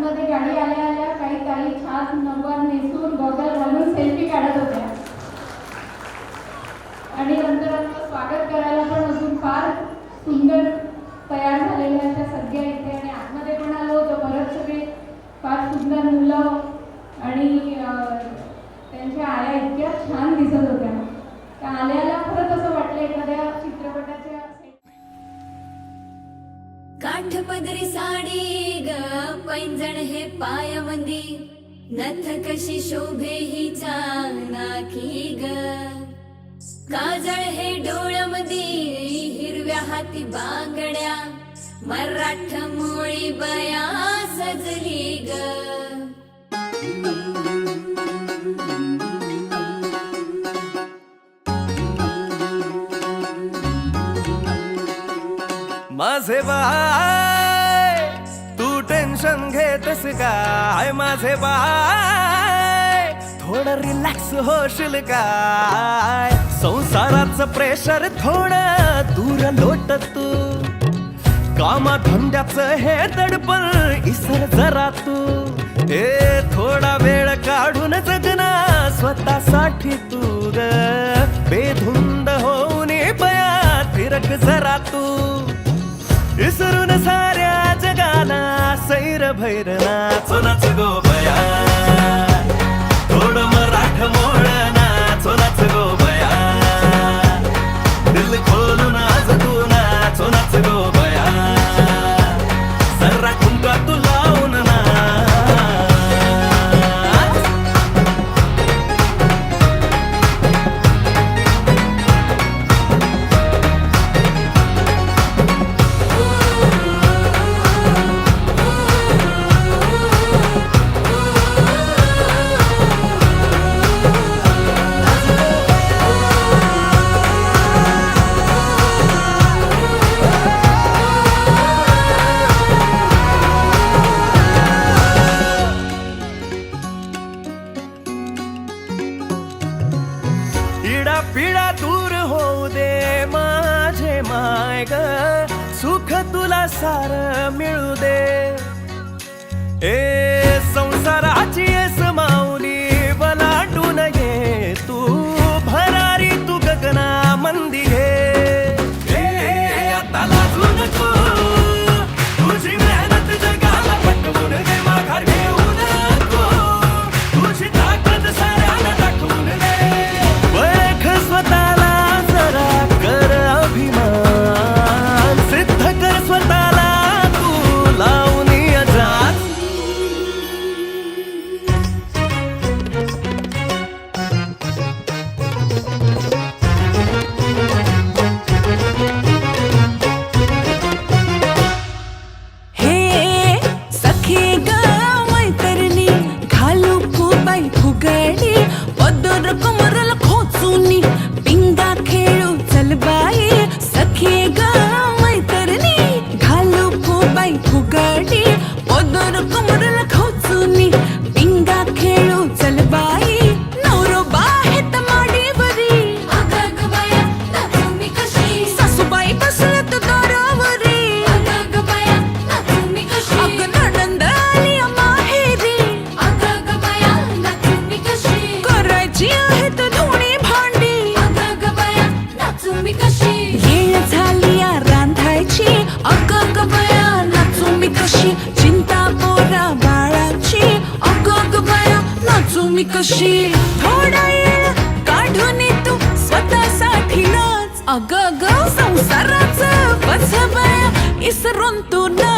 आतमध्ये गाडी आल्या आल्या काही काही छान नंबर नेसून गॉगल घालून सेल्फी काढत होत्या. आणि नंतर आमचं स्वागत करायला पण अजून फार सुंदर तयार झालेल्या त्या सध्या इथे. आणि आतमध्ये पण आलो होतो परत सगळे. फार सुंदर मुलं आणि त्यांच्या आल्या इतक्या छान दिसत होत्या. त्या आल्याला खरंच असं वाटलं एखाद्या चित्रपटाच्या आठ पदरी साडी ग पैंजण हे पायामंदी नथ कशी शोभे हिच्या नाकी ग? काजळ हे डोळ्यामंदी हिरव्या हाती बांगड्या. मराठ मोळी बया सजली ग. माझे बाय. तू टेन्शन घेतस काय? माझे बाय. थोडं रिलॅक्स होशील काय? संसाराचं प्रेशर थोडं दूर लोट तू. कामा धंद्याचं हे दडपण इसर जरा तू. ए थोडा वेळ काढून जगना स्वतःसाठी तू ग. सैर भैर नाचो नाच गो इडा दूर होऊ दे माझे माय ग सुख तुला सार मिळू दे. ए संसारा पदर कमरला खोचूनी. पिंगा खेळू चल बाई. नवरो बाहेत माडीवरी. अगं ग बया नाचू मी कशी? सासूबाई बसलत दारावरी. अगं ग बया नाचू मी कशी? अगं नणंद आली माहेरी. अगं ग बया नाचू मी कशी? करायची आहेत दोन्ही भांडी. अगं ग बया नाचू मी कशी? येळ झाली या रांधायची. अग ग बया नाचू मी कशी? मी कशी थोडा येळ काढून तू स्वतःसाठी नाच अग ग संसाराच बस बया इसरून तू नाच